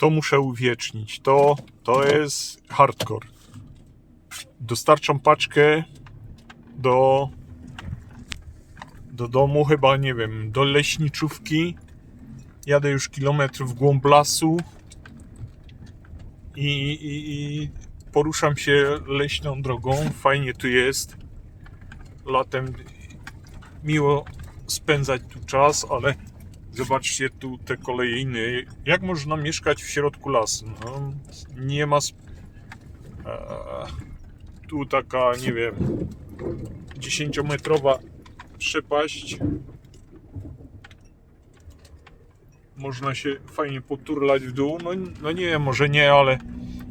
To muszę uwiecznić. To, to jest hardcore. Dostarczam paczkę do, do domu, chyba nie wiem, do leśniczówki. Jadę już kilometr w głąb lasu i, i, i poruszam się leśną drogą. Fajnie tu jest. Latem miło spędzać tu czas, ale zobaczcie tu te kolejny. Jak można mieszkać w środku lasu? No, nie ma. tu taka, nie wiem, 10-metrowa przepaść. Można się fajnie poturlać w dół. No, no nie, może nie, ale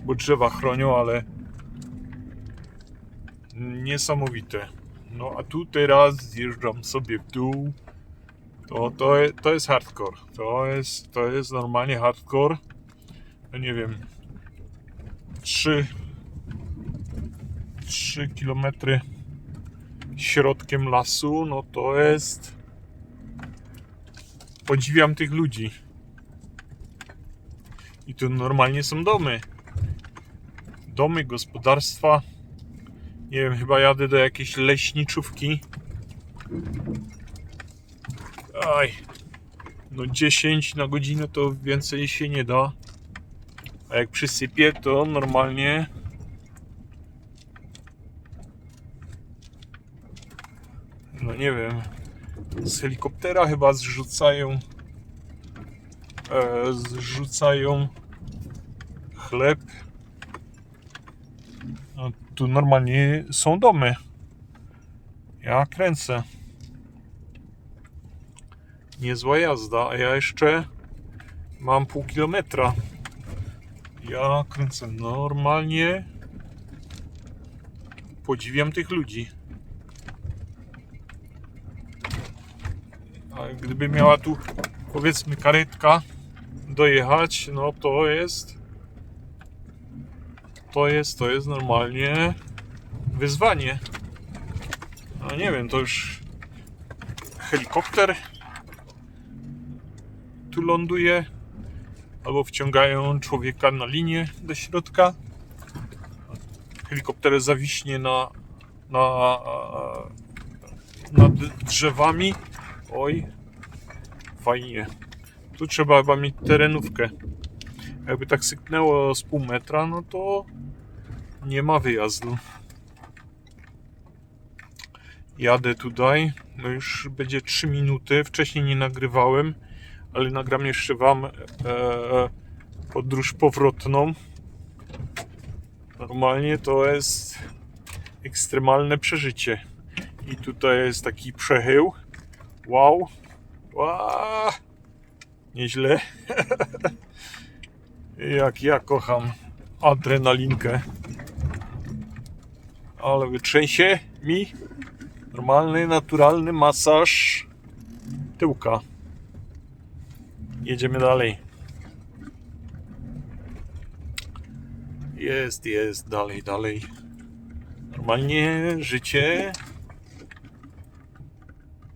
bo drzewa chronią, ale niesamowite. No a tu teraz zjeżdżam sobie w dół. To, to, je- to jest hardcore. To jest, to jest normalnie hardcore. Nie wiem. 3 3 kilometry środkiem lasu, no to jest podziwiam tych ludzi. I tu normalnie są domy. Domy, gospodarstwa. Nie wiem, chyba jadę do jakiejś leśniczówki. Aj. No 10 na godzinę to więcej się nie da. A jak przysypie, to normalnie no nie wiem, z helikoptera chyba zrzucają e, zrzucają chleb. No, tu normalnie są domy. Ja kręcę. Niezła jazda, a ja jeszcze mam pół kilometra. Ja kręcę normalnie. Podziwiam tych ludzi. A gdyby miała tu powiedzmy karetka dojechać, no to jest to jest, to jest normalnie wyzwanie. No nie wiem, to już helikopter tu ląduje albo wciągają człowieka na linię do środka. Helikopter zawiśnie na, na nad drzewami. Oj, fajnie. Tu trzeba chyba mieć terenówkę. Jakby tak syknęło z pół metra, no to nie ma wyjazdu. Jadę tutaj. No już będzie 3 minuty. Wcześniej nie nagrywałem, ale nagram jeszcze Wam e, podróż powrotną. Normalnie to jest ekstremalne przeżycie. I tutaj jest taki przechył. Wow. Wow. Nieźle. Jak ja kocham adrenalinkę. Ale wytrzęsie mi normalny, naturalny masaż tyłka. Jedziemy dalej. Jest, jest, dalej, dalej. Normalnie życie.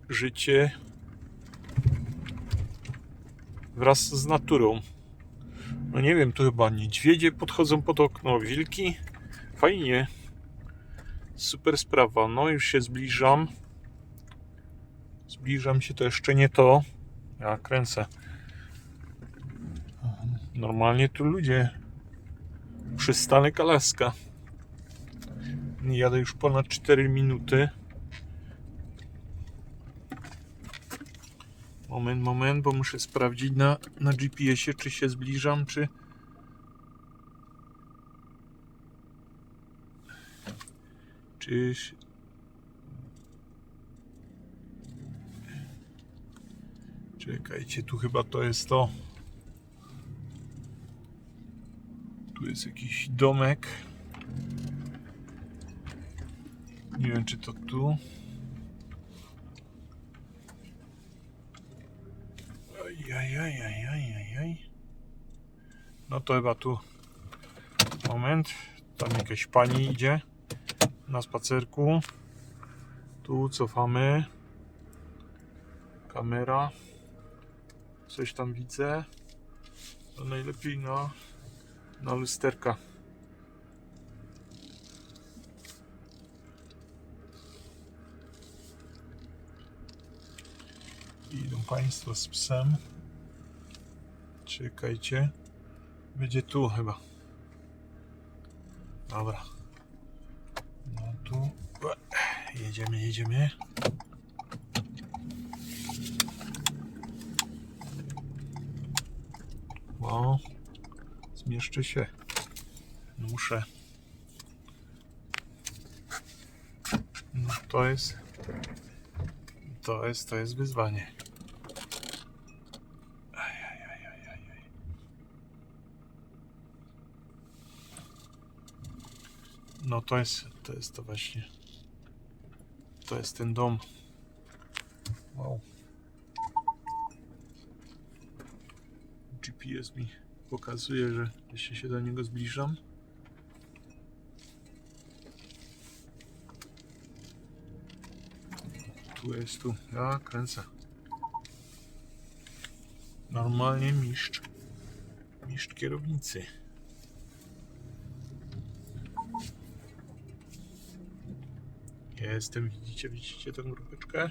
Życie wraz z naturą. No nie wiem, tu chyba niedźwiedzie podchodzą pod okno, wilki. Fajnie. Super sprawa. No już się zbliżam. Zbliżam się, to jeszcze nie to. Ja kręcę. Normalnie tu ludzie. Przystanek Alaska. Jadę już ponad 4 minuty. Moment, moment, bo muszę sprawdzić na, na GPS-ie, czy się zbliżam, czy. Czy. Czekajcie, tu chyba to jest to. Tu jest jakiś domek. Nie wiem, czy to tu. Ajajajajajaj. No to chyba tu. Moment. Tam jakaś pani idzie na spacerku. Tu cofamy. Kamera. Coś tam widzę. To najlepiej na, na lusterka. Idą Państwo z psem. Czekajcie. Będzie tu chyba. Dobra. No tu. Jedziemy, jedziemy. Zmieszczę się. Muszę. No to jest. To jest, to jest wyzwanie. No to jest, to jest to właśnie. To jest ten dom. Wow. GPS mi pokazuje, że jeśli się do niego zbliżam. Tu jest tu. Ja kręcę. Normalnie mistrz. Mistrz kierownicy. Jestem, widzicie, widzicie tę grupeczkę?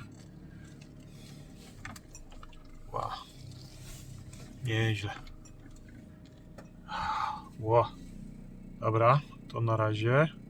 Wow. Nieźle. Ło. Dobra, to na razie.